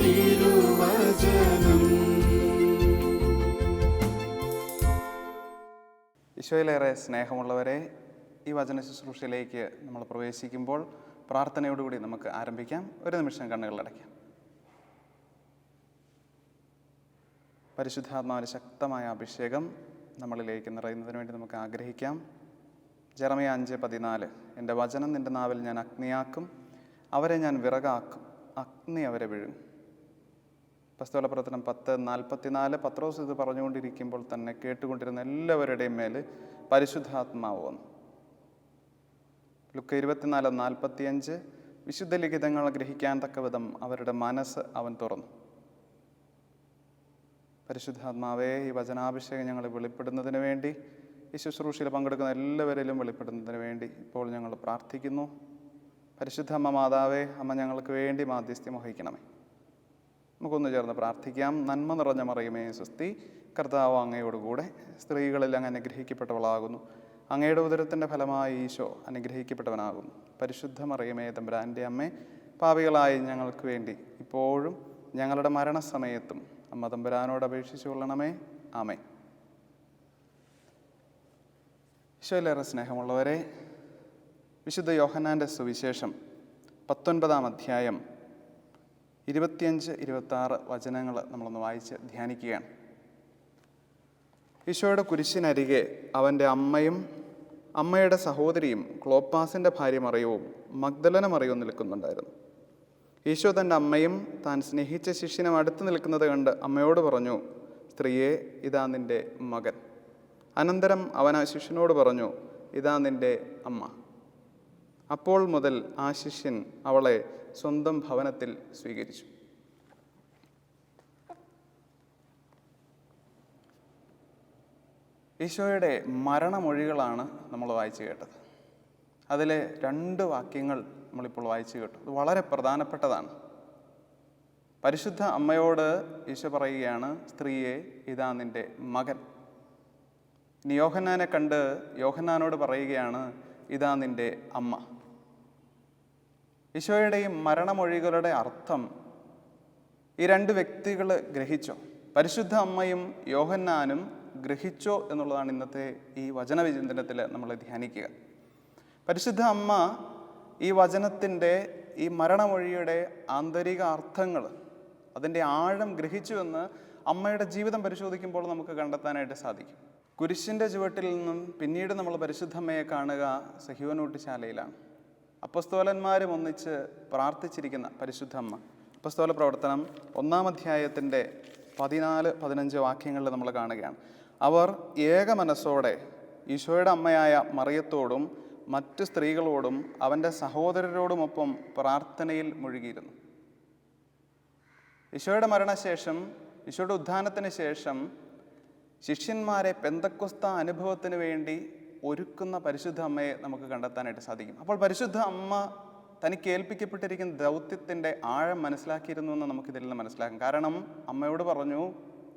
തിരുവചനം. ഈശോയിലേറെ സ്നേഹമുള്ളവരെ ഈ വചന ശുശ്രൂഷയിലേക്ക് നമ്മൾ പ്രവേശിക്കുമ്പോൾ പ്രാർത്ഥനയോടുകൂടി നമുക്ക് ആരംഭിക്കാം. ഒരു നിമിഷം കണ്ണുകളടയ്ക്കാം പരിശുദ്ധാത്മാവിന്റെ ശക്തമായ അഭിഷേകം നമ്മളിലേക്ക് നിറയുന്നതിന് വേണ്ടി നമുക്ക് ആഗ്രഹിക്കാം. ജറമയ അഞ്ച് പതിനാല് എന്റെ വചനം നിന്റെ നാവിൽ ഞാൻ അഗ്നിയാക്കും അവരെ ഞാൻ വിറകാക്കും. അഗ്നി അവരെ വീഴും. പസ്തോല പ്രവർത്തനം പത്ത് നാൽപ്പത്തിനാല് പത്രോസ് ഇത് പറഞ്ഞുകൊണ്ടിരിക്കുമ്പോൾ തന്നെ കേട്ടുകൊണ്ടിരുന്ന എല്ലാവരുടെയും മേൽ പരിശുദ്ധാത്മാവ് വന്നു. ലുക്ക് ഇരുപത്തിനാല് നാൽപ്പത്തിയഞ്ച് വിശുദ്ധ ലിഖിതങ്ങൾ ഗ്രഹിക്കാൻ തക്ക വിധം അവരുടെ മനസ്സ് അവൻ തുറന്നു. പരിശുദ്ധാത്മാവേ ഈ വചനാഭിഷേകം ഞങ്ങൾ വെളിപ്പെടുന്നതിന് വേണ്ടി ഈ ശുശ്രൂഷയിൽ പങ്കെടുക്കുന്ന എല്ലാവരിലും വെളിപ്പെടുന്നതിന് വേണ്ടി ഇപ്പോൾ ഞങ്ങൾ പ്രാർത്ഥിക്കുന്നു. പരിശുദ്ധ അമ്മ മാതാവേ അമ്മ ഞങ്ങൾക്ക് വേണ്ടി മാധ്യസ്ഥ്യം വഹിക്കണമേ. നമുക്കൊന്ന് ചേർന്ന് പ്രാർത്ഥിക്കാം. നന്മ നിറഞ്ഞ മറിയുമേ സ്വസ്തി. കർത്താവ് അങ്ങയോടുകൂടെ സ്ത്രീകളിൽ അങ്ങ് അനുഗ്രഹിക്കപ്പെട്ടവളാകുന്നു. അങ്ങയുടെ ഉദരത്തിന്റെ ഫലമായി ഈശോ അനുഗ്രഹിക്കപ്പെട്ടവനാകുന്നു. പരിശുദ്ധ മറിയമേ തമ്പുരാന്റെ അമ്മേ പാപികളായി ഞങ്ങൾക്ക് വേണ്ടി ഇപ്പോഴും ഞങ്ങളുടെ മരണസമയത്തും അമ്മ തമ്പുരാനോട് അപേക്ഷിച്ചു കൊള്ളണമേ. ആമേ ഈശോയിലേറെ സ്നേഹമുള്ളവരെ വിശുദ്ധ യോഹനാന്റെ സുവിശേഷം പത്തൊൻപതാം അധ്യായം ഇരുപത്തിയഞ്ച് ഇരുപത്താറ് വചനങ്ങൾ നമ്മളൊന്ന് വായിച്ച് ധ്യാനിക്കുകയാണ്. ഈശോയുടെ കുരിശിനരികെ അവന്റെ അമ്മയും അമ്മയുടെ സഹോദരിയും ക്ലോപ്പാസിന്റെ ഭാര്യ മറിയവും മഗ്ദലന മറിയവും നിൽക്കുന്നുണ്ടായിരുന്നു. ഈശോ തന്റെ അമ്മയും താൻ സ്നേഹിച്ച ശിഷ്യനും അടുത്ത് നിൽക്കുന്നത് കണ്ട് അമ്മയോട് പറഞ്ഞു സ്ത്രീയെ ഇതാ നിന്റെ മകൻ. അനന്തരം അവൻ ആ ശിഷ്യനോട് പറഞ്ഞു ഇതാ നിന്റെ അമ്മ. അപ്പോൾ മുതൽ ആ ശിഷ്യൻ അവളെ സ്വന്തം ഭവനത്തിൽ സ്വീകരിച്ചു. ഈശോയുടെ മരണമൊഴികളാണ് നമ്മൾ വായിച്ചു കേട്ടത്. അതിലെ രണ്ട് വാക്യങ്ങൾ നമ്മളിപ്പോൾ വായിച്ചു കേട്ടു. അത് വളരെ പ്രധാനപ്പെട്ടതാണ്. പരിശുദ്ധ അമ്മയോട് ഈശോ പറയുകയാണ് സ്ത്രീയെ ഇതാ നിന്റെ മകൻ. ഇനി യോഹന്നാനെ കണ്ട് യോഹന്നാനോട് പറയുകയാണ് ഇതാ നിന്റെ അമ്മ. ഈശോയുടെ ഈ മരണമൊഴികളുടെ അർത്ഥം ഈ രണ്ട് വ്യക്തികൾ ഗ്രഹിച്ചോ? പരിശുദ്ധ അമ്മയും യോഹന്നാനും ഗ്രഹിച്ചോ എന്നുള്ളതാണ് ഇന്നത്തെ ഈ വചനവിചിന്തനത്തിൽ നമ്മൾ ധ്യാനിക്കുക. പരിശുദ്ധ അമ്മ ഈ വചനത്തിന്റെ ഈ മരണമൊഴിയുടെ ആന്തരിക അർത്ഥങ്ങൾ അതിന്റെ ആഴം ഗ്രഹിച്ചു എന്ന് അമ്മയുടെ ജീവിതം പരിശോധിക്കുമ്പോൾ നമുക്ക് കണ്ടെത്താനായിട്ട് സാധിക്കും. കുരിശിന്റെ ചുവട്ടിൽ നിന്നും പിന്നീട് നമ്മൾ പരിശുദ്ധമ്മയെ കാണുക സഹ്യോനൂട്ടിശാലയിലാണ് അപ്പസ്തോലന്മാരും ഒന്നിച്ച് പ്രാർത്ഥിച്ചിരിക്കുന്ന പരിശുദ്ധ അമ്മ. അപ്പസ്തോല പ്രവർത്തനം ഒന്നാം അധ്യായത്തിന്റെ പതിനാല് പതിനഞ്ച് വാക്യങ്ങളിൽ നമ്മൾ കാണുകയാണ്. അവർ ഏക മനസ്സോടെ ഈശോയുടെ അമ്മയായ മറിയത്തോടും മറ്റ് സ്ത്രീകളോടും അവന്റെ സഹോദരരോടുമൊപ്പം പ്രാർത്ഥനയിൽ മുഴുകിയിരുന്നു. ഈശോയുടെ മരണശേഷം ഈശോയുടെ ഉത്ഥാനത്തിന് ശേഷം ശിഷ്യന്മാരെ പെന്തക്കുസ്ത അനുഭവത്തിന് വേണ്ടി ഒരുക്കുന്ന പരിശുദ്ധ അമ്മയെ നമുക്ക് കണ്ടെത്താനായിട്ട് സാധിക്കും. അപ്പോൾ പരിശുദ്ധ അമ്മ തനിക്ക് ഏൽപ്പിക്കപ്പെട്ടിരിക്കുന്ന ദൗത്യത്തിന്റെ ആഴം മനസ്സിലാക്കിയിരുന്നു എന്ന് നമുക്കിതിൽ നിന്ന് മനസ്സിലാക്കാം. കാരണം അമ്മയോട് പറഞ്ഞു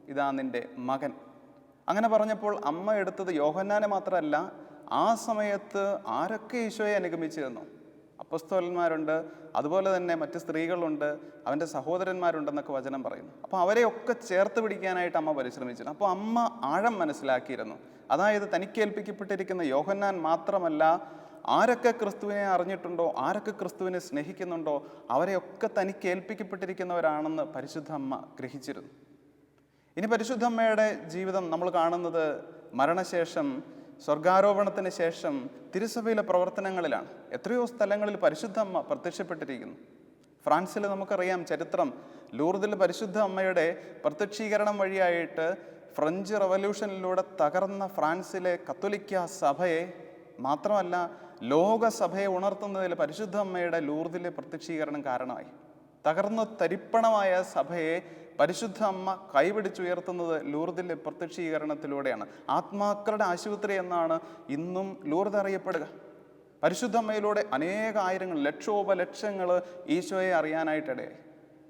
ഇതാ നിന്റെ മകൻ. അങ്ങനെ പറഞ്ഞപ്പോൾ അമ്മ എടുത്തത് യോഹന്നാനെ മാത്രമല്ല ആ സമയത്ത് ആരൊക്കെ ഈശോയെ അനുഗമിച്ചിരുന്നു? അപ്പസ്തോലന്മാരുണ്ട്. അതുപോലെ തന്നെ മറ്റ് സ്ത്രീകളുണ്ട്. അവന്റെ സഹോദരന്മാരുണ്ടെന്നൊക്കെ വചനം പറയുന്നു. അപ്പോൾ അവരെയൊക്കെ ചേർത്ത് പിടിക്കാനായിട്ട് അമ്മ പരിശ്രമിച്ചിരുന്നു. അപ്പോൾ അമ്മ ആഴം മനസ്സിലാക്കിയിരുന്നു. അതായത് തനിക്ക് ഏൽപ്പിക്കപ്പെട്ടിരിക്കുന്ന യോഹന്നാൻ മാത്രമല്ല ആരൊക്കെ ക്രിസ്തുവിനെ അറിഞ്ഞിട്ടുണ്ടോ ആരൊക്കെ ക്രിസ്തുവിനെ സ്നേഹിക്കുന്നുണ്ടോ അവരെയൊക്കെ തനിക്ക് ഏൽപ്പിക്കപ്പെട്ടിരിക്കുന്നവരാണെന്ന് പരിശുദ്ധ അമ്മ ഗ്രഹിച്ചിരുന്നു. ഇനി പരിശുദ്ധ അമ്മയുടെ ജീവിതം നമ്മൾ കാണുന്നത് മരണശേഷം സ്വർഗാരോപണത്തിന് ശേഷം തിരുസഭയിലെ പ്രവർത്തനങ്ങളിലാണ്. എത്രയോ സ്ഥലങ്ങളിൽ പരിശുദ്ധ അമ്മ പ്രത്യക്ഷപ്പെട്ടിരിക്കുന്നു. ഫ്രാൻസിൽ നമുക്കറിയാം ചരിത്രം. ലൂർദിൽ പരിശുദ്ധ അമ്മയുടെ പ്രത്യക്ഷീകരണം വഴിയായിട്ട് ഫ്രഞ്ച് റവല്യൂഷനിലൂടെ തകർന്ന ഫ്രാൻസിലെ കത്തോലിക്ക സഭയെ മാത്രമല്ല ലോകസഭയെ ഉണർത്തുന്നതിൽ പരിശുദ്ധ അമ്മയുടെ ലൂർദിലെ പ്രത്യക്ഷീകരണം കാരണമായി. തകർന്നു തരിപ്പണമായ സഭയെ പരിശുദ്ധ അമ്മ കൈപിടിച്ചുയർത്തുന്നത് ലൂർദിലെ പ്രത്യക്ഷീകരണത്തിലൂടെയാണ്. ആത്മാക്കളുടെ ആശുപത്രി എന്നാണ് ഇന്നും ലൂർദ് അറിയപ്പെടുക. പരിശുദ്ധ അമ്മയിലൂടെ അനേക ആയിരങ്ങൾ ലക്ഷോപലക്ഷങ്ങൾ ഈശോയെ അറിയാനായിട്ടിടയായി.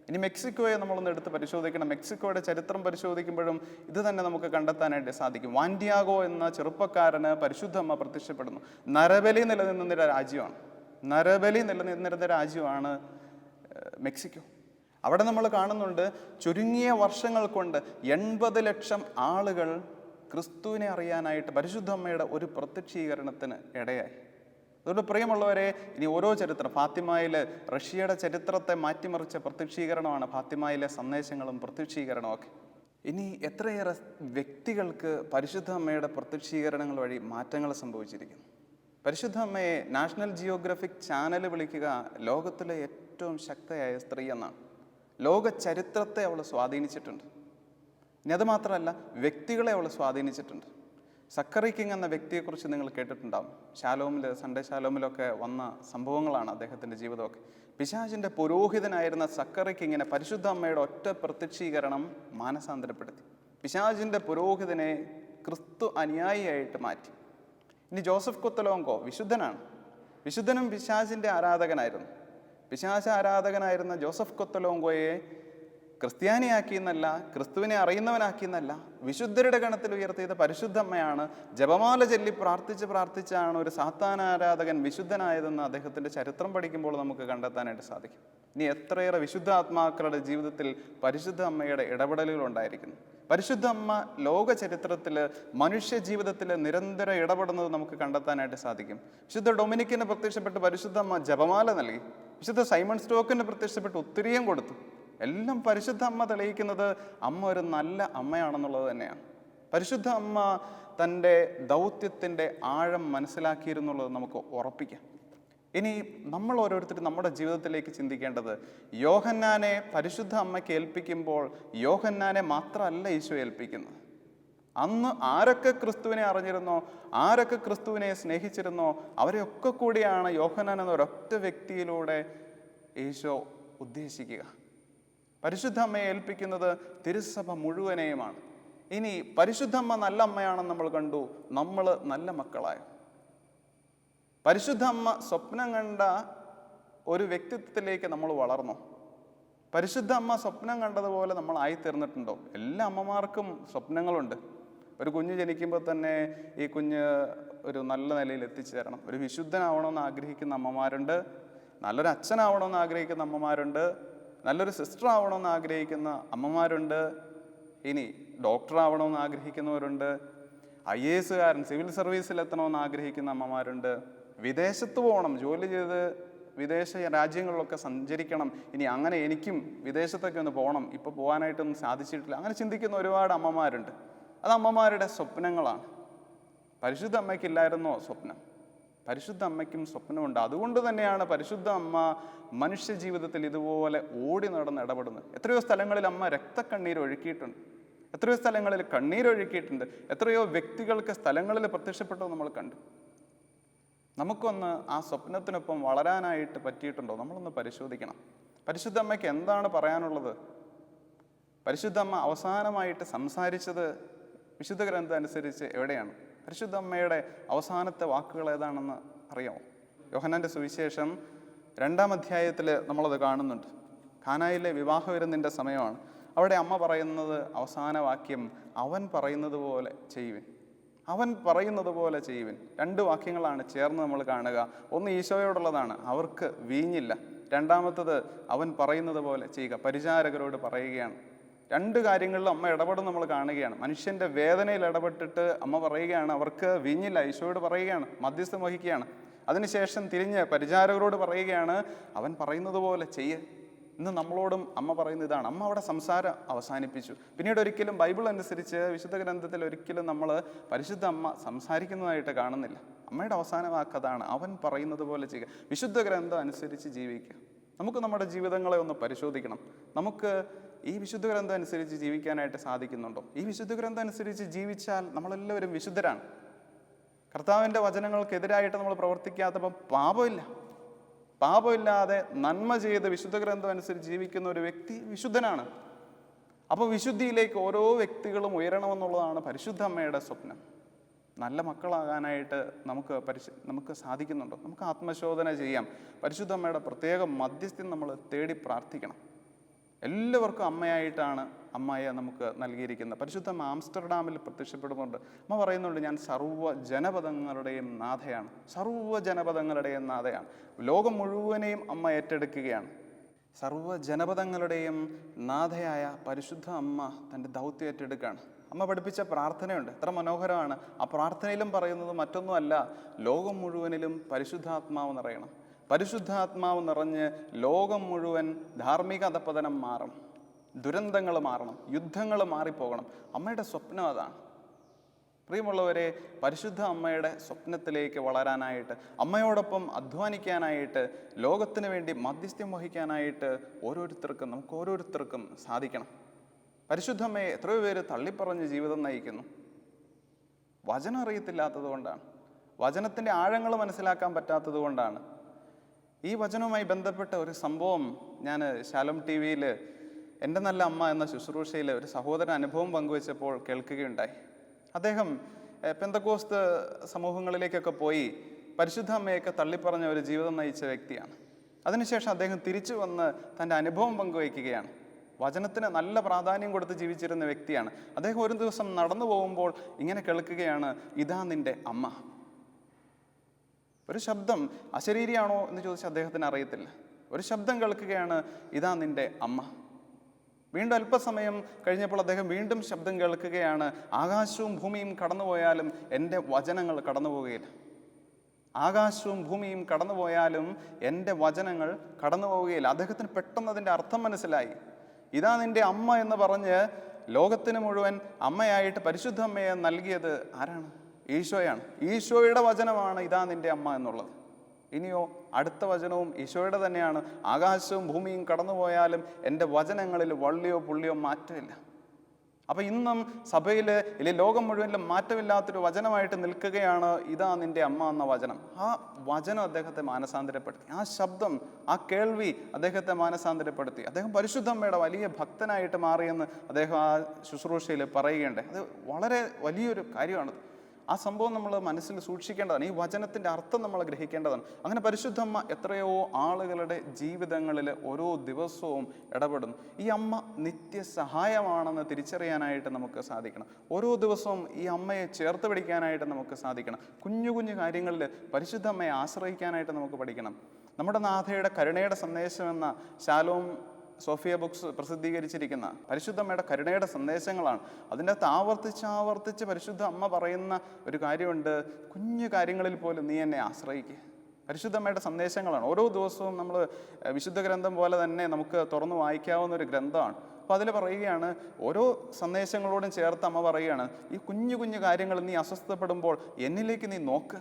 ഇനി മെക്സിക്കോയെ നമ്മളൊന്ന് എടുത്ത് പരിശോധിക്കണം. മെക്സിക്കോയുടെ ചരിത്രം പരിശോധിക്കുമ്പോഴും ഇത് തന്നെ നമുക്ക് കണ്ടെത്താനായിട്ട് സാധിക്കും. വാൻഡിയാഗോ എന്ന ചെറുപ്പക്കാരന് പരിശുദ്ധമ്മ പ്രത്യക്ഷപ്പെടുന്നു. നരബലി നിലനിന്നിരുന്ന രാജ്യമാണ്. നരബലി നിലനിന്നിരുന്ന രാജ്യമാണ് മെക്സിക്കോ. അവിടെ നമ്മൾ കാണുന്നുണ്ട് ചുരുങ്ങിയ വർഷങ്ങൾ കൊണ്ട് എൺപത് ലക്ഷം ആളുകൾ ക്രിസ്തുവിനെ അറിയാനായിട്ട് പരിശുദ്ധ അമ്മയുടെ ഒരു പ്രത്യക്ഷീകരണത്തിന് ഇടയായി. അതുകൊണ്ട് പ്രിയമുള്ളവരെ ഇനി ഓരോ ചരിത്രം ഫാത്തിമയിലെ റഷ്യയുടെ ചരിത്രത്തെ മാറ്റിമറിച്ച പ്രത്യക്ഷീകരണമാണ് ഫാത്തിമയിലെ സന്ദേശങ്ങളും പ്രത്യക്ഷീകരണവും ഒക്കെ. ഇനി എത്രയേറെ വ്യക്തികൾക്ക് പരിശുദ്ധ അമ്മയുടെ പ്രത്യക്ഷീകരണങ്ങൾ വഴി മാറ്റങ്ങൾ സംഭവിച്ചിരിക്കുന്നു? പരിശുദ്ധ അമ്മയെ നാഷണൽ ജിയോഗ്രഫിക് ചാനൽ വിളിക്കുക ലോകത്തിലെ ഏറ്റവും ശക്തയായ സ്ത്രീ എന്നാണ്. ലോക ചരിത്രത്തെ അവൾ സ്വാധീനിച്ചിട്ടുണ്ട്. ഇനി അത് മാത്രമല്ല വ്യക്തികളെ അവൾ സ്വാധീനിച്ചിട്ടുണ്ട്. സക്കറി കിങ് എന്ന വ്യക്തിയെക്കുറിച്ച് നിങ്ങൾ കേട്ടിട്ടുണ്ടാവും. ശാലോമിൽ സൺഡേ ശാലോമിലൊക്കെ വന്ന സംഭവങ്ങളാണ് അദ്ദേഹത്തിന്റെ ജീവിതമൊക്കെ. പിശാചിന്റെ പുരോഹിതനായിരുന്ന സക്കറി കിങ്ങിനെ പരിശുദ്ധ അമ്മയുടെ ഒറ്റ പ്രത്യക്ഷീകരണം മാനസാന്തരപ്പെടുത്തി. പിശാചിന്റെ പുരോഹിതനെ ക്രിസ്തു അനുയായിയായിട്ട് മാറ്റി. ഇനി ജോസഫ് കുത്തലോങ്കോ വിശുദ്ധനാണ്. വിശുദ്ധനും പിശാചിന്റെ ആരാധകനായിരുന്നു. പിശാച ആരാധകനായിരുന്ന ജോസഫ് കൊത്തലോങ്കോയെ ക്രിസ്ത്യാനിയാക്കി എന്നല്ല ക്രിസ്തുവിനെ അറിയുന്നവനാക്കി എന്നല്ല വിശുദ്ധരുടെ ഗണത്തിൽ ഉയർത്തിയത് പരിശുദ്ധമ്മയാണ്. ജപമാല ചൊല്ലി പ്രാർത്ഥിച്ച് പ്രാർത്ഥിച്ചാണ് ഒരു സാത്താൻ ആരാധകൻ വിശുദ്ധനായതെന്ന് അദ്ദേഹത്തിന്റെ ചരിത്രം പഠിക്കുമ്പോൾ നമുക്ക് കണ്ടെത്താനായിട്ട് സാധിക്കും. ഇനി എത്രയേറെ വിശുദ്ധ ആത്മാക്കളുടെ ജീവിതത്തിൽ പരിശുദ്ധ അമ്മയുടെ ഇടപെടലുകൾ ഉണ്ടായിരിക്കുന്നു. പരിശുദ്ധ അമ്മ ലോക ചരിത്രത്തിൽ മനുഷ്യ ജീവിതത്തിൽ നിരന്തരം ഇടപെടുന്നത് നമുക്ക് കണ്ടെത്താനായിട്ട് സാധിക്കും. വിശുദ്ധ ഡൊമിനിക്കിന് പ്രത്യക്ഷപ്പെട്ട് പരിശുദ്ധ അമ്മ ജപമാല നൽകി. വിശുദ്ധ സൈമൺ സ്റ്റോക്കിന് പ്രത്യക്ഷപ്പെട്ട് ഒത്തിരിയും കൊടുത്തു. എല്ലാം പരിശുദ്ധ അമ്മ തെളിയിക്കുന്നത് അമ്മ ഒരു നല്ല അമ്മയാണെന്നുള്ളത് തന്നെയാണ്. പരിശുദ്ധ അമ്മ തന്റെ ദൗത്യത്തിന്റെ ആഴം മനസ്സിലാക്കിയിരുന്നുള്ളത് നമുക്ക് ഉറപ്പിക്കാം. ഇനി നമ്മൾ ഓരോരുത്തരും നമ്മുടെ ജീവിതത്തിലേക്ക് ചിന്തിക്കേണ്ടത് യോഹന്നാനെ പരിശുദ്ധ അമ്മയ്ക്ക് ഏൽപ്പിക്കുമ്പോൾ യോഹന്നാനെ മാത്രമല്ല ഈശോ ഏൽപ്പിക്കുന്നത്. അന്ന് ആരൊക്കെ ക്രിസ്തുവിനെ അറിഞ്ഞിരുന്നോ? ആരൊക്കെ ക്രിസ്തുവിനെ സ്നേഹിച്ചിരുന്നോ? അവരെയൊക്കെ കൂടിയാണ് യോഹന്നാൻ എന്ന ഒരൊറ്റ വ്യക്തിയിലൂടെ ഈശോ ഉദ്ദേശിക്കുക. പരിശുദ്ധ അമ്മയെ ഏൽപ്പിക്കുന്നത് തിരുസഭ മുഴുവനെയുമാണ്. ഇനി പരിശുദ്ധമ്മ നല്ല അമ്മയാണെന്ന് നമ്മൾ കണ്ടു. നമ്മൾ നല്ല മക്കളായോ. പരിശുദ്ധ അമ്മ സ്വപ്നം കണ്ട ഒരു വ്യക്തിത്വത്തിലേക്ക് നമ്മൾ വളർന്നു. പരിശുദ്ധ അമ്മ സ്വപ്നം കണ്ടതുപോലെ നമ്മൾ ആയിത്തീർന്നിട്ടുണ്ടോ? എല്ലാ അമ്മമാർക്കും സ്വപ്നങ്ങളുണ്ട്. ഒരു കുഞ്ഞ് ജനിക്കുമ്പോൾ തന്നെ ഈ കുഞ്ഞ് ഒരു നല്ല നിലയിൽ എത്തിച്ചേരണം. ഒരു വിശുദ്ധനാവണമെന്ന് ആഗ്രഹിക്കുന്ന അമ്മമാരുണ്ട്. നല്ലൊരു അച്ഛനാവണമെന്ന് ആഗ്രഹിക്കുന്ന അമ്മമാരുണ്ട്. നല്ലൊരു സിസ്റ്റർ ആവണമെന്ന് ആഗ്രഹിക്കുന്ന അമ്മമാരുണ്ട്. ഇനി ഡോക്ടർ ആവണമെന്ന് ആഗ്രഹിക്കുന്നവരുണ്ട്. ഐ എ എസുകാരൻ സിവിൽ സർവീസിൽ എത്തണമെന്ന് ആഗ്രഹിക്കുന്ന അമ്മമാരുണ്ട്. വിദേശത്ത് പോകണം. ജോലി ചെയ്ത് വിദേശ രാജ്യങ്ങളിലൊക്കെ സഞ്ചരിക്കണം. ഇനി അങ്ങനെ എനിക്കും വിദേശത്തൊക്കെ ഒന്ന് പോകണം. ഇപ്പോൾ പോകാനായിട്ടൊന്നും സാധിച്ചിട്ടില്ല. അങ്ങനെ ചിന്തിക്കുന്ന ഒരുപാട് അമ്മമാരുണ്ട്. അത് അമ്മമാരുടെ സ്വപ്നങ്ങളാണ്. പരിശുദ്ധ അമ്മയ്ക്കില്ലായിരുന്നോ സ്വപ്നം? പരിശുദ്ധ അമ്മയ്ക്കും സ്വപ്നമുണ്ട്. അതുകൊണ്ട് തന്നെയാണ് പരിശുദ്ധ അമ്മ മനുഷ്യ ജീവിതത്തിൽ ഇതുപോലെ ഓടി നടന്ന് ഇടപെടുന്നത്. എത്രയോ സ്ഥലങ്ങളിൽ അമ്മ രക്തക്കണ്ണീർ ഒഴുക്കിയിട്ടുണ്ട്. എത്രയോ സ്ഥലങ്ങളിൽ കണ്ണീരൊഴുക്കിയിട്ടുണ്ട് എത്രയോ വ്യക്തികൾക്ക് സ്ഥലങ്ങളിൽ പ്രത്യക്ഷപ്പെട്ടു നമ്മൾ കണ്ടു. നമുക്കൊന്ന് ആ സ്വപ്നത്തിനൊപ്പം വളരാനായിട്ട് പറ്റിയിട്ടുണ്ടോ? നമ്മളൊന്ന് പരിശോധിക്കണം. പരിശുദ്ധ അമ്മയ്ക്ക് എന്താണ് പറയാനുള്ളത്? പരിശുദ്ധ അമ്മ അവസാനമായിട്ട് സംസാരിച്ചത് വിശുദ്ധ ഗ്രന്ഥം അനുസരിച്ച് എവിടെയാണ്? പരിശുദ്ധ അമ്മയുടെ അവസാനത്തെ വാക്കുകൾ ഏതാണെന്ന് അറിയാമോ? യോഹനാന്റെ സുവിശേഷം രണ്ടാം അധ്യായത്തിൽ നമ്മളത് കാണുന്നുണ്ട്. കാനായിലെ വിവാഹ വിരുന്നിന്റെ സമയമാണ്. അവിടെ അമ്മ പറയുന്നത് അവസാന വാക്യം അവൻ പറയുന്നത് പോലെ ചെയ്യുവിൻ. അവൻ പറയുന്നത് പോലെ ചെയ്യുവിൻ. രണ്ട് വാക്യങ്ങളാണ് ചേർന്ന് നമ്മൾ കാണുക. ഒന്ന് ഈശോയോടുള്ളതാണ് അവർക്ക് വീഞ്ഞില്ല. രണ്ടാമത്തത് അവൻ പറയുന്നത് പോലെ ചെയ്യുക. പരിചാരകരോട് പറയുകയാണ് രണ്ട് കാര്യങ്ങളിൽ അമ്മ ഇടപെടും നമ്മൾ കാണുകയാണ്. മനുഷ്യന്റെ വേദനയിൽ ഇടപെട്ടിട്ട് അമ്മ പറയുകയാണ് അവർക്ക് വീഞ്ഞില്ല ഈശോയോട് പറയുകയാണ് മധ്യസ്ഥം വഹിക്കുകയാണ്. അതിനുശേഷം തിരിഞ്ഞ് പരിചാരകരോട് പറയുകയാണ് അവൻ പറയുന്നത് പോലെ ചെയ്യ്. ഇന്ന് നമ്മളോടും അമ്മ പറയുന്ന ഇതാണ്. അമ്മ അവിടെ സംസാരം അവസാനിപ്പിച്ചു. പിന്നീട് ഒരിക്കലും ബൈബിൾ അനുസരിച്ച് വിശുദ്ധ ഗ്രന്ഥത്തിൽ ഒരിക്കലും നമ്മൾ പരിശുദ്ധ അമ്മ സംസാരിക്കുന്നതായിട്ട് കാണുന്നില്ല. അമ്മയുടെ അവസാന വാക്കതാണ് അവൻ പറയുന്നത് പോലെ ചെയ്യുക വിശുദ്ധ ഗ്രന്ഥം അനുസരിച്ച് ജീവിക്കുക. നമുക്ക് നമ്മുടെ ജീവിതങ്ങളെ ഒന്ന് പരിശോധിക്കണം. നമുക്ക് ഈ വിശുദ്ധ ഗ്രന്ഥം അനുസരിച്ച് ജീവിക്കാനായിട്ട് സാധിക്കുന്നുണ്ടോ? ഈ വിശുദ്ധ ഗ്രന്ഥം അനുസരിച്ച് ജീവിച്ചാൽ നമ്മളെല്ലാവരും വിശുദ്ധരാണ്. കർത്താവിന്റെ വചനങ്ങൾക്കെതിരായിട്ട് നമ്മൾ പ്രവർത്തിക്കാത്തപ്പം പാപമില്ല. പാപമില്ലാതെ നന്മ ചെയ്ത് വിശുദ്ധ ഗ്രന്ഥം അനുസരിച്ച് ജീവിക്കുന്ന ഒരു വ്യക്തി വിശുദ്ധനാണ്. അപ്പോൾ വിശുദ്ധിയിലേക്ക് ഓരോ വ്യക്തികളും ഉയരണമെന്നുള്ളതാണ് പരിശുദ്ധ അമ്മയുടെ സ്വപ്നം. നല്ല മക്കളാകാനായിട്ട് നമുക്ക് പരിശു നമുക്ക് സാധിക്കുന്നുണ്ടോ? നമുക്ക് ആത്മശോധന ചെയ്യാം. പരിശുദ്ധ അമ്മയുടെ പ്രത്യേക മധ്യസ്ഥം നമ്മൾ തേടി പ്രാർത്ഥിക്കണം. എല്ലാവർക്കും അമ്മയായിട്ടാണ് അമ്മയെ നമുക്ക് നൽകിയിരിക്കുന്നത്. പരിശുദ്ധ ആംസ്റ്റർഡാമിൽ പ്രത്യക്ഷപ്പെടുന്നുണ്ട്. അമ്മ പറയുന്നുണ്ട് ഞാൻ സർവ ജനപദങ്ങളുടെയും നാഥയാണ്. സർവ ജനപദങ്ങളുടെയും നാഥയാണ്. ലോകം മുഴുവനെയും അമ്മ ഏറ്റെടുക്കുകയാണ്. സർവ ജനപദങ്ങളുടെയും നാഥയായ പരിശുദ്ധ അമ്മ തന്റെ ദൗത്യം ഏറ്റെടുക്കുകയാണ്. അമ്മ പഠിപ്പിച്ച പ്രാർത്ഥനയുണ്ട്. എത്ര മനോഹരമാണ്. ആ പ്രാർത്ഥനയിലും പറയുന്നത് മറ്റൊന്നുമല്ല. ലോകം മുഴുവനിലും പരിശുദ്ധാത്മാവ് നിറയണം. പരിശുദ്ധാത്മാവ് നിറഞ്ഞ് ലോകം മുഴുവൻ ധാർമ്മിക അധപ്പതനം മാറണം. ദുരന്തങ്ങൾ മാറണം. യുദ്ധങ്ങൾ മാറിപ്പോകണം. അമ്മയുടെ സ്വപ്നം അതാണ്. പ്രിയമുള്ളവരെ പരിശുദ്ധ അമ്മയുടെ സ്വപ്നത്തിലേക്ക് വളരാനായിട്ട് അമ്മയോടൊപ്പം അധ്വാനിക്കാനായിട്ട് ലോകത്തിന് വേണ്ടി മധ്യസ്ഥ്യം വഹിക്കാനായിട്ട് ഓരോരുത്തർക്കും നമുക്ക് ഓരോരുത്തർക്കും സാധിക്കണം. പരിശുദ്ധ അമ്മയെ എത്രയോ പേര് തള്ളിപ്പറഞ്ഞ് ജീവിതം നയിക്കുന്നു. വചനം അറിയത്തില്ലാത്തത് കൊണ്ടാണ് വചനത്തിന്റെ ആഴങ്ങൾ മനസ്സിലാക്കാൻ പറ്റാത്തത് കൊണ്ടാണ് ഈ വചനവുമായി ബന്ധപ്പെട്ട ഒരു സംഭവം ഞാൻ ശാലം ടി വിയിൽ എന്റെ നല്ല അമ്മ എന്ന ശുശ്രൂഷയിൽ ഒരു സഹോദരൻ അനുഭവം പങ്കുവച്ചപ്പോൾ കേൾക്കുകയുണ്ടായി. അദ്ദേഹം പെന്തക്കോസ്ത് സമൂഹങ്ങളിലേക്കൊക്കെ പോയി പരിശുദ്ധ അമ്മയൊക്കെ തള്ളിപ്പറഞ്ഞ ഒരു ജീവിതം നയിച്ച വ്യക്തിയാണ്. അതിനുശേഷം അദ്ദേഹം തിരിച്ചു വന്ന് തന്റെ അനുഭവം പങ്കുവയ്ക്കുകയാണ്. വചനത്തിന് നല്ല പ്രാധാന്യം കൊടുത്ത് ജീവിച്ചിരുന്ന വ്യക്തിയാണ്. അദ്ദേഹം ഒരു ദിവസം നടന്നു പോകുമ്പോൾ ഇങ്ങനെ കേൾക്കുകയാണ് ഇതാ നിന്റെ അമ്മ. ഒരു ശബ്ദം അശരീരിയാണോ എന്ന് ചോദിച്ചാൽ അദ്ദേഹത്തിന് അറിയത്തില്ല. ഒരു ശബ്ദം കേൾക്കുകയാണ് ഇതാ നിന്റെ അമ്മ. വീണ്ടും അല്പസമയം കഴിഞ്ഞപ്പോൾ അദ്ദേഹം വീണ്ടും ശബ്ദം കേൾക്കുകയാണ് ആകാശവും ഭൂമിയും കടന്നുപോയാലും എന്റെ വചനങ്ങൾ കടന്നുപോവുകയില്ല ആകാശവും ഭൂമിയും കടന്നുപോയാലും എന്റെ വചനങ്ങൾ കടന്നു പോവുകയില്ല അദ്ദേഹത്തിന് പെട്ടെന്ന് അതിന്റെ അർത്ഥം മനസ്സിലായി. ഇതാ നിന്റെ അമ്മ എന്ന് പറഞ്ഞ് ലോകത്തിന് മുഴുവൻ അമ്മയായിട്ട് പരിശുദ്ധ അമ്മയെ നൽകിയത് ആരാണ്? ഈശോയാണ്. ഈശോയുടെ വചനമാണ് ഇതാ നിന്റെ അമ്മ എന്നുള്ളത്. ഇനിയോ അടുത്ത വചനവും ഈശോയുടെ തന്നെയാണ്. ആകാശവും ഭൂമിയും കടന്നുപോയാലും എന്റെ വചനങ്ങളിൽ വള്ളിയോ പുള്ളിയോ മാറ്റമില്ല. അപ്പോൾ ഇന്നും സഭയിൽ ഇല്ലെ ലോകം മുഴുവനിലും മാറ്റമില്ലാത്തൊരു വചനമായിട്ട് നിൽക്കുകയാണ് ഇതാ നിന്റെ അമ്മ എന്ന വചനം. ആ വചനം അദ്ദേഹത്തെ മാനസാന്തരപ്പെടുത്തി. ആ ശബ്ദം ആ കേൾവി അദ്ദേഹത്തെ മാനസാന്തരപ്പെടുത്തി. അദ്ദേഹം പരിശുദ്ധമ്മയുടെ വലിയ ഭക്തനായിട്ട് മാറിയെന്ന് അദ്ദേഹം ആ ശുശ്രൂഷയിൽ പറയുകയുണ്ട് അത് വളരെ വലിയൊരു കാര്യമാണത്. ആ സംഭവം നമ്മൾ മനസ്സിൽ സൂക്ഷിക്കേണ്ടതാണ്. ഈ വചനത്തിന്റെ അർത്ഥം നമ്മൾ ഗ്രഹിക്കേണ്ടതാണ്. അങ്ങനെ പരിശുദ്ധമ്മ എത്രയോ ആളുകളുടെ ജീവിതങ്ങളിൽ ഓരോ ദിവസവും ഇടപെടുന്നു. ഈ അമ്മ നിത്യ സഹായമാണെന്ന് തിരിച്ചറിയാനായിട്ട് നമുക്ക് സാധിക്കണം. ഓരോ ദിവസവും ഈ അമ്മയെ ചേർത്ത് പിടിക്കാനായിട്ട് നമുക്ക് സാധിക്കണം. കുഞ്ഞു കുഞ്ഞു കാര്യങ്ങളിൽ പരിശുദ്ധ അമ്മയെ ആശ്രയിക്കാനായിട്ട് നമുക്ക് പഠിക്കണം. നമ്മുടെ നാഥയുടെ കരുണയുടെ സന്ദേശം എന്ന ശാലോം സോഫിയ ബുക്സ് പ്രസിദ്ധീകരിച്ചിരിക്കുന്ന പരിശുദ്ധമ്മയുടെ കരുണയുടെ സന്ദേശങ്ങളാണ്. അതിന്റെ അകത്ത് ആവർത്തിച്ച് ആവർത്തിച്ച് പരിശുദ്ധ അമ്മ പറയുന്ന ഒരു കാര്യമുണ്ട്. കുഞ്ഞു കാര്യങ്ങളിൽ പോലും നീ എന്നെ ആശ്രയിക്കുക പരിശുദ്ധമ്മയുടെ സന്ദേശങ്ങളാണ്. ഓരോ ദിവസവും നമ്മൾ വിശുദ്ധ ഗ്രന്ഥം പോലെ തന്നെ നമുക്ക് തുറന്നു വായിക്കാവുന്ന ഒരു ഗ്രന്ഥമാണ്. അപ്പോൾ അതിൽ പറയുകയാണ് ഓരോ സന്ദേശങ്ങളോടും ചേർത്ത് അമ്മ പറയുകയാണ് ഈ കുഞ്ഞു കുഞ്ഞു കാര്യങ്ങൾ നീ അസ്വസ്ഥപ്പെടുമ്പോൾ എന്നിലേക്ക് നീ നോക്ക്.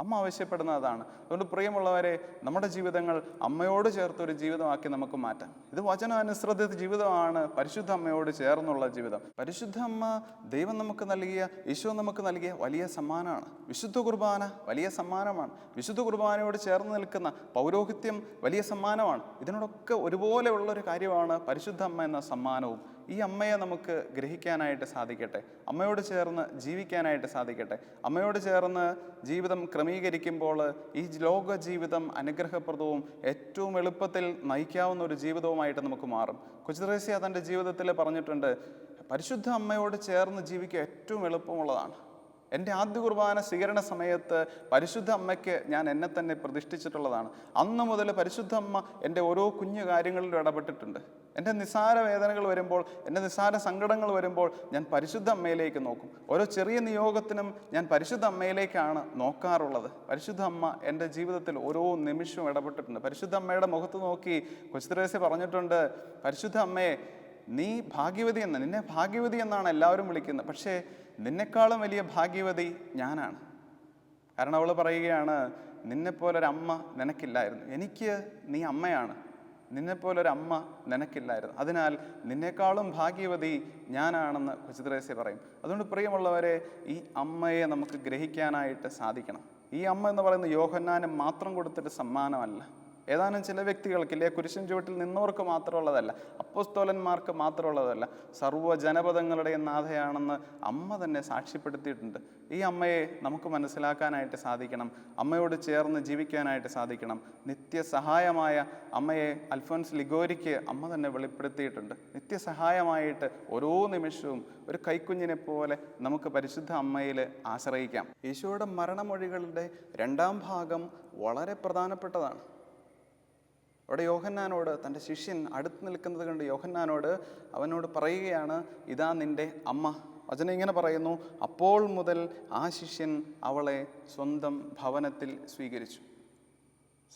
അമ്മ ആവശ്യപ്പെടുന്ന അതാണ് അതുകൊണ്ട് പ്രിയമുള്ളവരെ നമ്മുടെ ജീവിതങ്ങൾ അമ്മയോട് ചേർത്ത് ഒരു ജീവിതമാക്കി നമുക്ക് മാറ്റാം. ഇത് വചനാനുസൃത ജീവിതമാണ് പരിശുദ്ധ അമ്മയോട് ചേർന്നുള്ള ജീവിതം. പരിശുദ്ധ അമ്മ ദൈവം നമുക്ക് നൽകിയ ഈശോ നമുക്ക് നൽകിയ വലിയ സമ്മാനമാണ്. വിശുദ്ധ കുർബാന വലിയ സമ്മാനമാണ്. വിശുദ്ധ കുർബാനയോട് ചേർന്ന് നിൽക്കുന്ന പൗരോഹിത്യം വലിയ സമ്മാനമാണ്. ഇതിനോടൊക്കെ ഒരുപോലെയുള്ള ഒരു കാര്യമാണ് പരിശുദ്ധ അമ്മ എന്ന സമ്മാനവും. ഈ അമ്മയെ നമുക്ക് ഗ്രഹിക്കാനായിട്ട് സാധിക്കട്ടെ. അമ്മയോട് ചേർന്ന് ജീവിക്കാനായിട്ട് സാധിക്കട്ടെ. അമ്മയോട് ചേർന്ന് ജീവിതം ക്രമീകരിക്കുമ്പോൾ ഈ ലോക ജീവിതം അനുഗ്രഹപ്രദവും ഏറ്റവും എളുപ്പത്തിൽ നയിക്കാവുന്ന ഒരു ജീവിതവുമായിട്ട് നമുക്ക് മാറും. കൊച്ചുത്രേസ്യ തന്റെ ജീവിതത്തിൽ പറഞ്ഞിട്ടുണ്ട് പരിശുദ്ധ അമ്മയോട് ചേർന്ന് ജീവിക്കുക ഏറ്റവും എളുപ്പമുള്ളതാണ്. എന്റെ ആദ്യ കുർബാന സ്വീകരണ സമയത്ത് പരിശുദ്ധ അമ്മയ്ക്ക് ഞാൻ എന്നെ തന്നെ പ്രതിഷ്ഠിച്ചിട്ടുള്ളതാണ്. അന്ന് മുതൽ പരിശുദ്ധ അമ്മ എന്റെ ഓരോ കുഞ്ഞു കാര്യങ്ങളിലും ഇടപെട്ടിട്ടുണ്ട്. എന്റെ നിസ്സാര വേദനകൾ വരുമ്പോൾ എന്റെ നിസ്സാര സങ്കടങ്ങൾ വരുമ്പോൾ ഞാൻ പരിശുദ്ധ അമ്മയിലേക്ക് നോക്കും. ഓരോ ചെറിയ നിയോഗത്തിനും ഞാൻ പരിശുദ്ധ അമ്മയിലേക്കാണ് നോക്കാറുള്ളത്. പരിശുദ്ധ അമ്മ എന്റെ ജീവിതത്തിൽ ഓരോ നിമിഷവും ഇടപെട്ടിട്ടുണ്ട്. പരിശുദ്ധ അമ്മയുടെ മുഖത്ത് നോക്കി കൊച്ചുത്രേസ്യ പറഞ്ഞിട്ടുണ്ട് പരിശുദ്ധ അമ്മയെ നീ ഭാഗ്യവതി എന്ന് നിന്നെ ഭാഗ്യവതി എന്നാണ് എല്ലാവരും വിളിക്കുന്നത്. പക്ഷേ നിന്നെക്കാളും വലിയ ഭാഗ്യവതി ഞാനാണ്. കാരണം അവൾ പറയുകയാണ് നിന്നെപ്പോലൊരമ്മ നിനക്കില്ലായിരുന്നു. എനിക്ക് നീ അമ്മയാണ്. നിന്നെപ്പോലൊരമ്മ നിനക്കില്ലായിരുന്നു. അതിനാൽ നിന്നെക്കാളും ഭാഗ്യവതി ഞാനാണെന്ന് കൊച്ചുത്രേസ്യ പറയും. അതുകൊണ്ട് പ്രിയമുള്ളവരെ ഈ അമ്മയെ നമുക്ക് ഗ്രഹിക്കാനായിട്ട് സാധിക്കണം. ഈ അമ്മ എന്ന് പറയുന്ന യോഹന്നാന് മാത്രം കൊടുത്തിട്ട് സമ്മാനമല്ല. ഏതാനും ചില വ്യക്തികൾക്ക് ഇല്ലേ കുരിശൻ ചുവട്ടിൽ നിന്നവർക്ക് മാത്രമുള്ളതല്ല അപ്പോസ്തോലന്മാർക്ക് മാത്രമുള്ളതല്ല സർവ ജനപദങ്ങളുടെ നാഥയാണെന്ന് അമ്മ തന്നെ സാക്ഷ്യപ്പെടുത്തിയിട്ടുണ്ട്. ഈ അമ്മയെ നമുക്ക് മനസ്സിലാക്കാനായിട്ട് സാധിക്കണം അമ്മയോട് ചേർന്ന് ജീവിക്കാനായിട്ട് സാധിക്കണം. നിത്യസഹായമായ അമ്മയെ അൽഫോൻസ് ലിഗോരിക്ക് അമ്മ തന്നെ വെളിപ്പെടുത്തിയിട്ടുണ്ട്. നിത്യസഹായമായിട്ട് ഓരോ നിമിഷവും ഒരു കൈക്കുഞ്ഞിനെ പോലെ നമുക്ക് പരിശുദ്ധ അമ്മയിൽ ആശ്രയിക്കാം. ഈശോയുടെ മരണമൊഴികളുടെ രണ്ടാം ഭാഗം വളരെ പ്രധാനപ്പെട്ടതാണ്. അവിടെ യോഹന്നാനോട് തന്റെ ശിഷ്യൻ അടുത്ത് നിൽക്കുന്നത് കണ്ട് യോഹന്നാനോട് അവനോട് പറയുകയാണ് ഇതാ നിന്റെ അമ്മ. വചനം ഇങ്ങനെ പറയുന്നു അപ്പോൾ മുതൽ ആ ശിഷ്യൻ അവളെ സ്വന്തം ഭവനത്തിൽ സ്വീകരിച്ചു.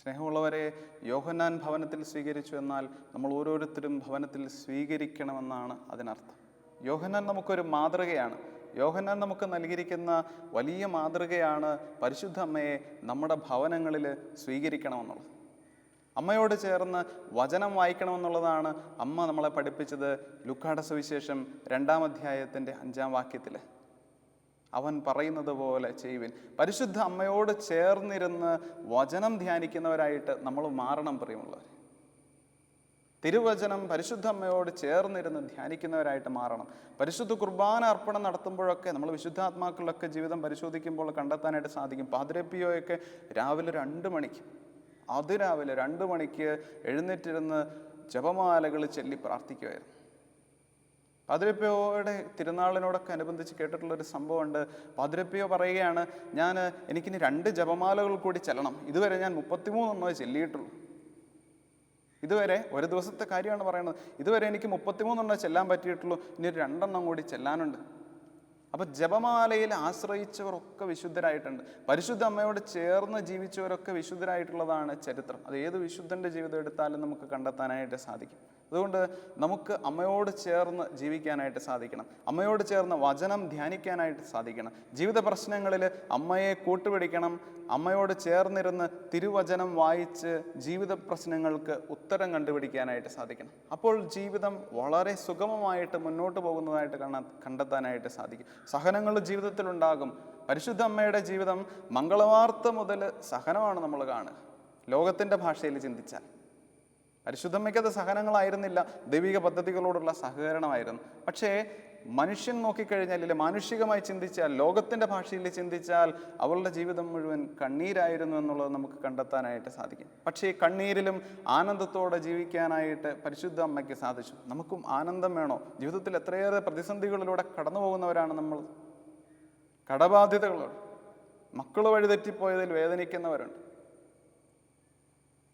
സ്നേഹമുള്ളവരെ യോഹന്നാൻ ഭവനത്തിൽ സ്വീകരിച്ചു എന്നാൽ നമ്മൾ ഓരോരുത്തരും ഭവനത്തിൽ സ്വീകരിക്കണമെന്നാണ് അതിനർത്ഥം. യോഹന്നാൻ നമുക്കൊരു മാതൃകയാണ്. യോഹന്നാൻ നമുക്ക് നൽകിയിരിക്കുന്ന വലിയ മാതൃകയാണ് പരിശുദ്ധ അമ്മയെ നമ്മുടെ ഭവനങ്ങളിൽ സ്വീകരിക്കണമെന്നുള്ളത്. അമ്മയോട് ചേർന്ന് വചനം വായിക്കണമെന്നുള്ളതാണ് അമ്മ നമ്മളെ പഠിപ്പിച്ചത്. ലുക്കാട സുവിശേഷം രണ്ടാം അധ്യായത്തിന്റെ അഞ്ചാം വാക്യത്തിൽ അവൻ പറയുന്നത് പോലെ ചെയ്യുവിൻ. പരിശുദ്ധ അമ്മയോട് ചേർന്നിരുന്ന് വചനം ധ്യാനിക്കുന്നവരായിട്ട് നമ്മൾ മാറണം പ്രിയമുള്ളവർ തിരുവചനം പരിശുദ്ധ അമ്മയോട് ചേർന്നിരുന്ന് ധ്യാനിക്കുന്നവരായിട്ട് മാറണം. പരിശുദ്ധ കുർബാന അർപ്പണം നടത്തുമ്പോഴൊക്കെ നമ്മൾ വിശുദ്ധാത്മാക്കളിലൊക്കെ ജീവിതം പരിശോധിക്കുമ്പോൾ കണ്ടെത്താനായിട്ട് സാധിക്കും. പാതിരപ്പിയോയൊക്കെ രാവിലെ രണ്ട് മണിക്ക്. അതിരാവിലെ രണ്ട് മണിക്ക് എഴുന്നേറ്റിരുന്ന് ജപമാലകൾ ചൊല്ലി പ്രാർത്ഥിക്കുമായിരുന്നു പാതിരപ്പയോടെ തിരുനാളിനോടൊക്കെ അനുബന്ധിച്ച് കേട്ടിട്ടുള്ളൊരു സംഭവമുണ്ട്. പാതിരപ്പയോ പറയുകയാണ് ഞാൻ എനിക്കിനി രണ്ട് ജപമാലകൾ കൂടി ചെല്ലണം. ഇതുവരെ ഞാൻ മുപ്പത്തിമൂന്നെണ്ണമേ ചെല്ലിയിട്ടുള്ളൂ. ഇതുവരെ ഒരു ദിവസത്തെ കാര്യമാണ് പറയുന്നത്. ഇതുവരെ എനിക്ക് മുപ്പത്തിമൂന്നെണ്ണം ചെല്ലാൻ പറ്റിയിട്ടുള്ളൂ. ഇനി രണ്ടെണ്ണം കൂടി ചെല്ലാനുണ്ട്. അപ്പൊ ജപമാലയിൽ ആശ്രയിച്ചവരൊക്കെ വിശുദ്ധരായിട്ടുണ്ട്. പരിശുദ്ധ അമ്മയോട് ചേർന്ന് ജീവിച്ചവരൊക്കെ വിശുദ്ധരായിട്ടുള്ളതാണ് ചരിത്രം. അത് ഏത് വിശുദ്ധന്റെ ജീവിതം എടുത്താലും നമുക്ക് കണ്ടെത്താനായിട്ട് സാധിക്കും. അതുകൊണ്ട് നമുക്ക് അമ്മയോട് ചേർന്ന് ജീവിക്കാനായിട്ട് സാധിക്കണം. അമ്മയോട് ചേർന്ന് വചനം ധ്യാനിക്കാനായിട്ട് സാധിക്കണം. ജീവിത പ്രശ്നങ്ങളിൽ അമ്മയെ കൂട്ടുപിടിക്കണം. അമ്മയോട് ചേർന്നിരുന്ന് തിരുവചനം വായിച്ച് ജീവിത പ്രശ്നങ്ങൾക്ക് ഉത്തരം കണ്ടുപിടിക്കാനായിട്ട് സാധിക്കണം. അപ്പോൾ ജീവിതം വളരെ സുഗമമായിട്ട് മുന്നോട്ട് പോകുന്നതായിട്ട് കാണാൻ കണ്ടെത്താനായിട്ട് സാധിക്കും. സഹനങ്ങൾ ജീവിതത്തിലുണ്ടാകും. പരിശുദ്ധ അമ്മയുടെ ജീവിതം മംഗളവാർത്ത മുതൽ സഹനമാണ് നമ്മൾ കാണുക. ലോകത്തിന്റെ ഭാഷയിൽ ചിന്തിച്ചാൽ. പരിശുദ്ധമ്മയ്ക്കത് സഹനങ്ങളായിരുന്നില്ല. ദൈവിക പദ്ധതികളോടുള്ള സഹകരണമായിരുന്നു. പക്ഷേ മനുഷ്യൻ നോക്കിക്കഴിഞ്ഞാൽ ഇല്ല മാനുഷികമായി ചിന്തിച്ചാൽ ലോകത്തിന്റെ ഭാഷയിൽ ചിന്തിച്ചാൽ അവളുടെ ജീവിതം മുഴുവൻ കണ്ണീരായിരുന്നു എന്നുള്ളത് നമുക്ക് കണ്ടെത്താനായിട്ട് സാധിക്കും. പക്ഷേ കണ്ണീരിലും ആനന്ദത്തോടെ ജീവിക്കാനായിട്ട് പരിശുദ്ധ അമ്മയ്ക്ക് സാധിച്ചു. നമുക്കും ആനന്ദം വേണോ? ജീവിതത്തിൽ എത്രയേറെ പ്രതിസന്ധികളിലൂടെ കടന്നു പോകുന്നവരാണ് നമ്മൾ. കടബാധ്യതകളുണ്ട് മക്കൾ വഴിതെറ്റിപ്പോയതിൽ വേദനിക്കുന്നവരുണ്ട്.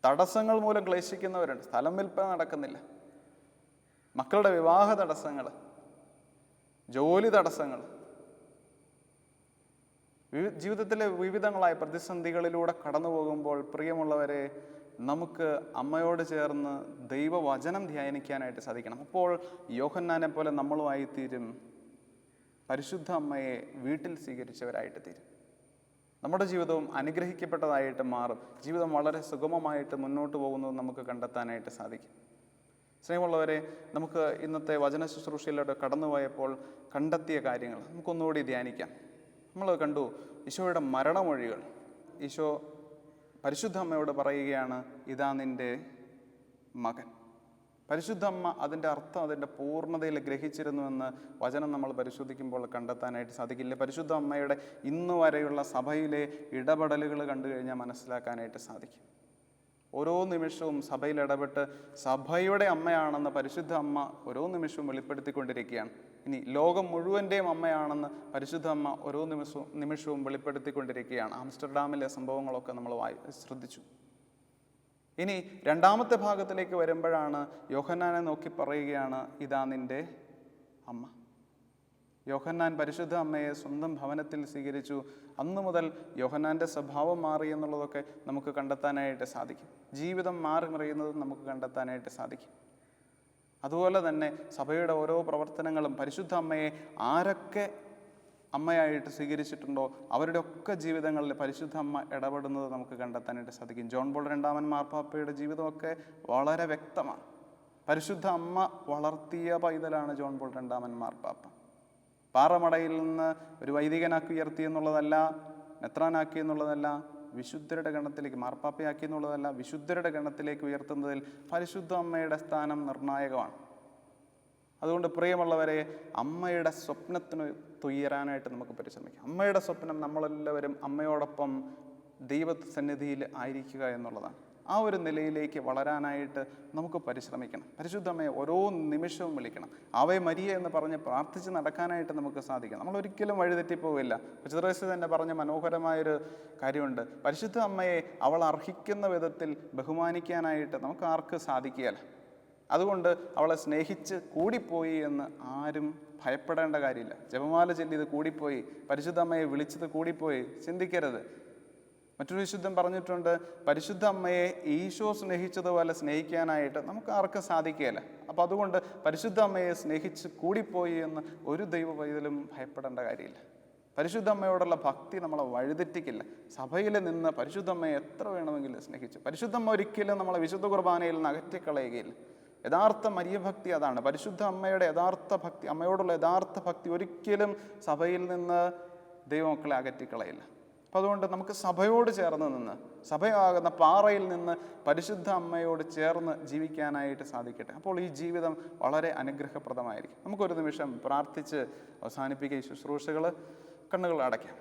തടസ്സങ്ങൾ മൂലം ക്ലേശിക്കുന്നവരുണ്ട്. സ്ഥലം വിൽപ്പന നടക്കുന്നില്ല. മക്കളുടെ വിവാഹ തടസ്സങ്ങൾ ജോലി തടസ്സങ്ങൾ ജീവിതത്തിലെ വിവിധങ്ങളായ പ്രതിസന്ധികളിലൂടെ കടന്നു പോകുമ്പോൾ പ്രിയമുള്ളവരെ നമുക്ക് അമ്മയോട് ചേർന്ന് ദൈവവചനം ധ്യാനിക്കാനായിട്ട് സാധിക്കണം. അപ്പോൾ യോഹന്നാനെ പോലെ നമ്മളുമായി തീരും പരിശുദ്ധ അമ്മയെ വീട്ടിൽ സ്വീകരിച്ചവരായിട്ട് തീരും. നമ്മുടെ ജീവിതവും അനുഗ്രഹിക്കപ്പെട്ടതായിട്ട് മാറും. ജീവിതം വളരെ സുഗമമായിട്ട് മുന്നോട്ട് പോകുന്നത് നമുക്ക് കണ്ടെത്താനായിട്ട് സാധിക്കും. സ്നേഹമുള്ളവരെ നമുക്ക് ഇന്നത്തെ വചന ശുശ്രൂഷയിലൂടെ കടന്നുപോയപ്പോൾ കണ്ടെത്തിയ കാര്യങ്ങൾ നമുക്കൊന്നുകൂടി ധ്യാനിക്കാം. നമ്മൾ കണ്ടു ഈശോയുടെ മരണമൊഴികൾ. ഈശോ പരിശുദ്ധ അമ്മയോട് പറയുകയാണ് ഇതാ നിന്റെ മകൻ. പരിശുദ്ധ അമ്മ അതിന്റെ അർത്ഥം അതിന്റെ പൂർണതയിൽ ഗ്രഹിച്ചിരുന്നുവെന്ന് വചനം നമ്മൾ പരിശോധിക്കുമ്പോൾ കണ്ടെത്താനായിട്ട് സാധിക്കില്ല. പരിശുദ്ധ അമ്മയുടെ ഇന്നു വരെയുള്ള സഭയിലെ ഇടപെടലുകൾ കണ്ടു കഴിഞ്ഞാൽ മനസ്സിലാക്കാനായിട്ട് സാധിക്കും. ഓരോ നിമിഷവും സഭയിൽ ഇടപെട്ട് സഭയുടെ അമ്മയാണെന്ന് പരിശുദ്ധ അമ്മ ഓരോ നിമിഷവും വെളിപ്പെടുത്തിക്കൊണ്ടിരിക്കുകയാണ്. ഇനി ലോകം മുഴുവന്റെയും അമ്മയാണെന്ന് പരിശുദ്ധ അമ്മ ഓരോ നിമിഷവും നിമിഷവും വെളിപ്പെടുത്തിക്കൊണ്ടിരിക്കുകയാണ്. ആംസ്റ്റർഡാമിലെ സംഭവങ്ങളൊക്കെ നമ്മൾ വായി ശ്രദ്ധിച്ചു. ഇനി രണ്ടാമത്തെ ഭാഗത്തിലേക്ക് വരുമ്പോഴാണ് യോഹന്നാനെ നോക്കി പറയുകയാണ് ഇതാ നിന്റെ അമ്മ. യോഹന്നാൻ പരിശുദ്ധ അമ്മയെ സ്വന്തം ഭവനത്തിൽ സ്വീകരിച്ചു. അന്നു മുതൽ യോഹന്നാന്റെ സ്വഭാവം മാറി എന്നുള്ളതൊക്കെ നമുക്ക് കണ്ടെത്താനായിട്ട് സാധിക്കും. ജീവിതം മാറി മറിയുന്നത് നമുക്ക് കണ്ടെത്താനായിട്ട് സാധിക്കും. അതുപോലെ തന്നെ സഭയുടെ ഓരോ പ്രവർത്തനങ്ങളും പരിശുദ്ധ അമ്മയെ ആരൊക്കെ അമ്മയായിട്ട് സ്വീകരിച്ചിട്ടുണ്ടോ? അവരുടെ ഒക്കെ ജീവിതങ്ങളിൽ പരിശുദ്ധ അമ്മ ഇടപെടുന്നത് നമുക്ക് കണ്ടെത്താനായിട്ട് സാധിക്കും. ജോൺ ബോൾ രണ്ടാമൻ മാർപ്പാപ്പയുടെ ജീവിതമൊക്കെ വളരെ വ്യക്തമാണ്. പരിശുദ്ധ അമ്മ വളർത്തിയ പൈതലാണ് ജോൺ ബോൾ രണ്ടാമൻ മാർപ്പാപ്പ. പാറമടയിൽ നിന്ന് ഒരു വൈദികനാക്കി ഉയർത്തി എന്നുള്ളതല്ല മെത്രാനാക്കി എന്നുള്ളതല്ല വിശുദ്ധരുടെ ഗണത്തിലേക്ക് മാർപ്പാപ്പയാക്കി എന്നുള്ളതല്ല വിശുദ്ധരുടെ ഗണത്തിലേക്ക് ഉയർത്തുന്നതിൽ പരിശുദ്ധ അമ്മയുടെ സ്ഥാനം നിർണായകമാണ്. അതുകൊണ്ട് പ്രിയമുള്ളവരെ അമ്മയുടെ സ്വപ്നത്തിന് തുയരാനായിട്ട് നമുക്ക് പരിശ്രമിക്കാം. അമ്മയുടെ സ്വപ്നം നമ്മളെല്ലാവരും അമ്മയോടൊപ്പം ദൈവ സന്നിധിയിൽ ആയിരിക്കുക എന്നുള്ളതാണ്. ആ ഒരു നിലയിലേക്ക് വളരാനായിട്ട് നമുക്ക് പരിശ്രമിക്കണം. പരിശുദ്ധമ്മയെ ഓരോ നിമിഷവും വിളിക്കണം. ആവേ മരിയ എന്ന് പറഞ്ഞ് പ്രാർത്ഥിച്ച് നടക്കാനായിട്ട് നമുക്ക് സാധിക്കണം. നമ്മൾ ഒരിക്കലും വഴിതെറ്റിപ്പോവില്ല കൊച്ചുദ്രേസ് തന്നെ പറഞ്ഞ മനോഹരമായൊരു കാര്യമുണ്ട്. പരിശുദ്ധ അമ്മയെ അവൾ അർഹിക്കുന്ന വിധത്തിൽ ബഹുമാനിക്കാനായിട്ട് നമുക്ക് ആർക്ക് സാധിക്കുകയില്ല? അതുകൊണ്ട് അവളെ സ്നേഹിച്ച് കൂടിപ്പോയി എന്ന് ആരും ഭയപ്പെടേണ്ട കാര്യമില്ല. ജപമാല ചൊല്ലിയത് കൂടിപ്പോയി പരിശുദ്ധ അമ്മയെ വിളിച്ചത് കൂടിപ്പോയി ചിന്തിക്കരുത്. മറ്റൊരു വിശുദ്ധം പറഞ്ഞിട്ടുണ്ട് പരിശുദ്ധ അമ്മയെ ഈശോ സ്നേഹിച്ചതുപോലെ സ്നേഹിക്കാനായിട്ട് നമുക്ക് ആർക്കും സാധിക്കുകയില്ല. അപ്പോൾ അതുകൊണ്ട് പരിശുദ്ധ അമ്മയെ സ്നേഹിച്ച് കൂടിപ്പോയി എന്ന് ഒരു ദൈവ പൈതലും ഭയപ്പെടേണ്ട കാര്യമില്ല. പരിശുദ്ധ അമ്മയോടുള്ള ഭക്തി നമ്മളെ വഴിതെറ്റിക്കില്ല. സഭയിൽ നിന്ന് പരിശുദ്ധ അമ്മയെ എത്ര വേണമെങ്കിലും സ്നേഹിച്ചു. പരിശുദ്ധ അമ്മ ഒരിക്കലും നമ്മളെ വിശുദ്ധ കുർബാനയിൽ നിന്ന് അകറ്റിക്കളയുകയില്ല. യഥാർത്ഥ മരിയഭക്തി അതാണ്. പരിശുദ്ധ അമ്മയുടെ യഥാർത്ഥ ഭക്തി അമ്മയോടുള്ള യഥാർത്ഥ ഭക്തി ഒരിക്കലും സഭയിൽ നിന്ന് ദൈവമക്കളെ അകറ്റിക്കളയില്ല. അപ്പം അതുകൊണ്ട് നമുക്ക് സഭയോട് ചേർന്ന് നിന്ന് സഭയാകുന്ന പാറയിൽ നിന്ന് പരിശുദ്ധ അമ്മയോട് ചേർന്ന് ജീവിക്കാനായിട്ട് സാധിക്കട്ടെ. അപ്പോൾ ഈ ജീവിതം വളരെ അനുഗ്രഹപ്രദമായിരിക്കും. നമുക്കൊരു നിമിഷം പ്രാർത്ഥിച്ച് അവസാനിപ്പിക്കുക ഈ ശുശ്രൂഷകൾ കണ്ണുകൾ അടയ്ക്കാം.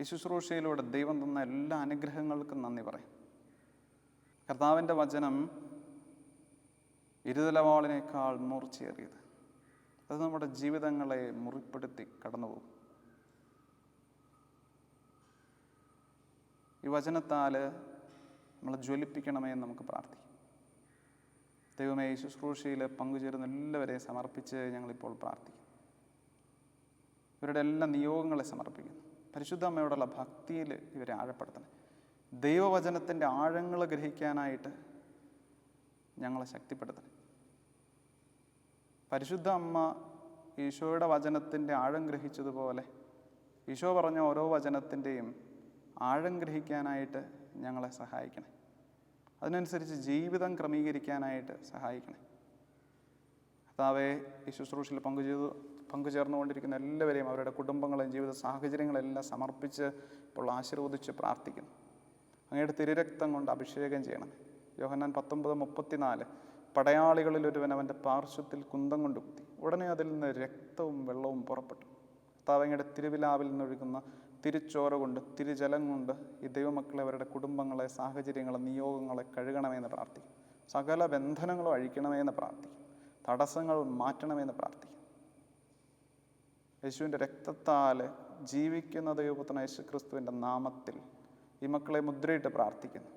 ഈ ശുശ്രൂഷയിലൂടെ ദൈവം തന്ന എല്ലാ അനുഗ്രഹങ്ങൾക്കും നന്ദി പറയും. കർത്താവിന്റെ വചനം ഇരുതലവാളിനേക്കാൾ മൂർച്ചയേറിയത്. അത് നമ്മുടെ ജീവിതങ്ങളെ മുറിപ്പെടുത്തി കടന്നുപോകും. ഈ വചനത്താൽ നമ്മളെ ജ്വലിപ്പിക്കണമേ എന്ന് നമുക്ക് പ്രാർത്ഥിക്കാം. ദൈവമേ ഈ ശുശ്രൂഷയിൽ പങ്കുചേരുന്ന എല്ലാവരെയും സമർപ്പിച്ച് ഞങ്ങളിപ്പോൾ പ്രാർത്ഥിക്കും ഇവരുടെ എല്ലാ നിയോഗങ്ങളെ സമർപ്പിക്കുന്നു. പരിശുദ്ധ അമ്മയോടുള്ള ഭക്തിയിൽ ഇവരെ ആഴപ്പെടുത്തണം. ദൈവവചനത്തിന്റെ ആഴങ്ങൾ ഗ്രഹിക്കാനായിട്ട് ഞങ്ങളെ ശക്തിപ്പെടുത്തണം. പരിശുദ്ധ അമ്മ ഈശോയുടെ വചനത്തിന്റെ ആഴം ഗ്രഹിച്ചതുപോലെ ഈശോ പറഞ്ഞ ഓരോ വചനത്തിന്റെയും ആഴം ഗ്രഹിക്കാനായിട്ട് ഞങ്ങളെ സഹായിക്കണേ. അതിനനുസരിച്ച് ജീവിതം ക്രമീകരിക്കാനായിട്ട് സഹായിക്കണേ. കർത്താവെ ഈ ശുശ്രൂഷയിൽ പങ്കുചെയ്തു പങ്കുചേർന്നുകൊണ്ടിരിക്കുന്ന എല്ലാവരെയും അവരുടെ കുടുംബങ്ങളെയും ജീവിത സാഹചര്യങ്ങളെല്ലാം സമർപ്പിച്ച് ഇപ്പോൾ ആശീർവദിച്ച് പ്രാർത്ഥിക്കുന്നു. അങ്ങയുടെ തിരുരക്തം കൊണ്ട് അഭിഷേകം ചെയ്യണം. യോഹന്നാൻ പത്തൊമ്പത് മുപ്പത്തിനാല്. പടയാളികളിൽ ഒരുവൻ അവന്റെ പാർശ്വത്തിൽ കുന്തം കൊണ്ട് കുത്തി. ഉടനെ അതിൽ നിന്ന് രക്തവും വെള്ളവും പുറപ്പെട്ടു. കർത്താവങ്ങയുടെ തിരുവിലാവിൽ നിന്നൊഴുകുന്ന തിരുച്ചോര കൊണ്ട് തിരുജലം കൊണ്ട് ഈ ദൈവമക്കളെ അവരുടെ കുടുംബങ്ങളെ സാഹചര്യങ്ങളെ നിയോഗങ്ങളെ കഴുകണമെന്ന് പ്രാർത്ഥിക്കും. സകല ബന്ധനങ്ങളും അഴിക്കണമെന്ന് പ്രാർത്ഥിക്കും. തടസ്സങ്ങൾ മാറ്റണമെന്ന് പ്രാർത്ഥിക്കും. യേശുവിന്റെ രക്തത്താൽ ജീവിക്കുന്ന ദൈവപുത്രൻ യേശു ക്രിസ്തുവിന്റെ നാമത്തിൽ ഈ മക്കളെ മുദ്രയിട്ട് പ്രാർത്ഥിക്കുന്നു.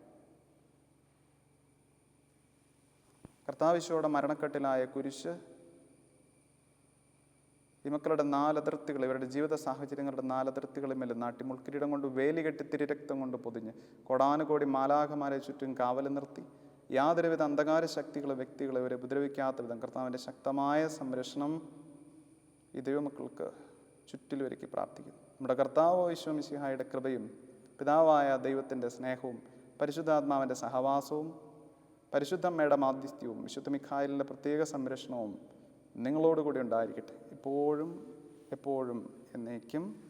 കർത്താവിശോയുടെ മരണക്കെട്ടിലായ കുരിശ് ഈ മക്കളുടെ നാലതിർത്തികൾ ഇവരുടെ ജീവിത സാഹചര്യങ്ങളുടെ നാലതിർത്തികളിൽ മേലെ നാട്ടി മുൾക്കിരീടം കൊണ്ട് വേലി കെട്ടി തിരിരക്തം കൊണ്ട് പൊതിഞ്ഞ് കൊടാനുകോടി മാലാഖമാരെ ചുറ്റും കാവൽ നിർത്തി. യാതൊരുവിധ അന്ധകാര ശക്തികളെ വ്യക്തികളെ ഇവരെ ഉപദ്രവിക്കാത്ത വിധം കർത്താവിന്റെ ശക്തമായ സംരക്ഷണം ഈ ദൈവമക്കൾക്ക് ചുറ്റിലൊരുക്കി പ്രാർത്ഥിക്കുന്നു. നമ്മുടെ കർത്താവ് വിശ്വമിശിഹായുടെ കൃപയും പിതാവായ ദൈവത്തിന്റെ സ്നേഹവും പരിശുദ്ധാത്മാവിന്റെ സഹവാസവും പരിശുദ്ധമ്മയുടെ മാധ്യസ്ഥ്യവും വിശുദ്ധ മിഖായലിന്റെ പ്രത്യേക സംരക്ഷണവും നിങ്ങളോടുകൂടി ഉണ്ടായിരിക്കട്ടെ. ഇപ്പോഴും എപ്പോഴും എന്നേക്കും